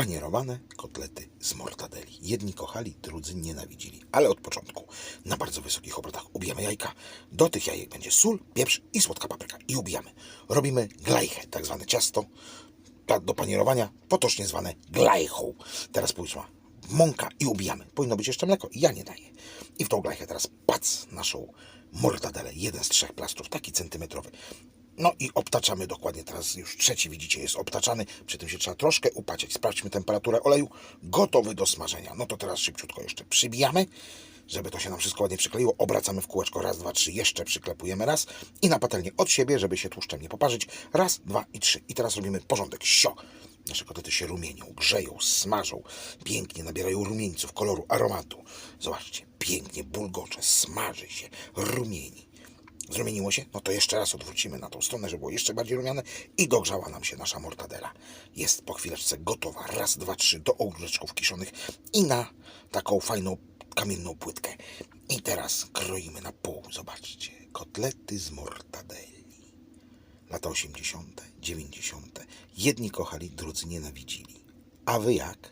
panierowane kotlety z mortadeli. Jedni kochali, drudzy nienawidzili, ale od początku na bardzo wysokich obrotach ubijamy jajka. Do tych jajek będzie sól, pieprz i słodka papryka i ubijamy. Robimy glajchę, tak zwane ciasto do panierowania, potocznie zwane glajchą. Teraz pójdźmy mąka i ubijamy. Powinno być jeszcze mleko, ja nie daję. I w tą glajchę teraz pac naszą mortadelę, jeden z trzech plastrów, taki centymetrowy. No i obtaczamy dokładnie teraz, już trzeci widzicie jest obtaczany, przy tym się trzeba troszkę upaciać. Sprawdźmy temperaturę oleju, gotowy do smażenia. No to teraz szybciutko jeszcze przybijamy, żeby to się nam wszystko ładnie przykleiło. Obracamy w kółeczko, raz, dwa, trzy, jeszcze przyklepujemy raz i na patelnię od siebie, żeby się tłuszczem nie poparzyć. Raz, dwa i trzy. I teraz robimy porządek, sio. Nasze kotlety się rumienią, grzeją, smażą, pięknie nabierają rumieńców, koloru, aromatu. Zobaczcie, pięknie bulgocze, smaży się, rumieni. Zrumieniło się? No to jeszcze raz odwrócimy na tą stronę, żeby było jeszcze bardziej rumiane i dogrzała nam się nasza mortadela. Jest po chwileczce gotowa. Raz, dwa, trzy do ogóreczków kiszonych i na taką fajną kamienną płytkę. I teraz kroimy na pół. Zobaczcie, kotlety z mortadeli. Lata 80., 90. Jedni kochali, drudzy nienawidzili. A wy jak?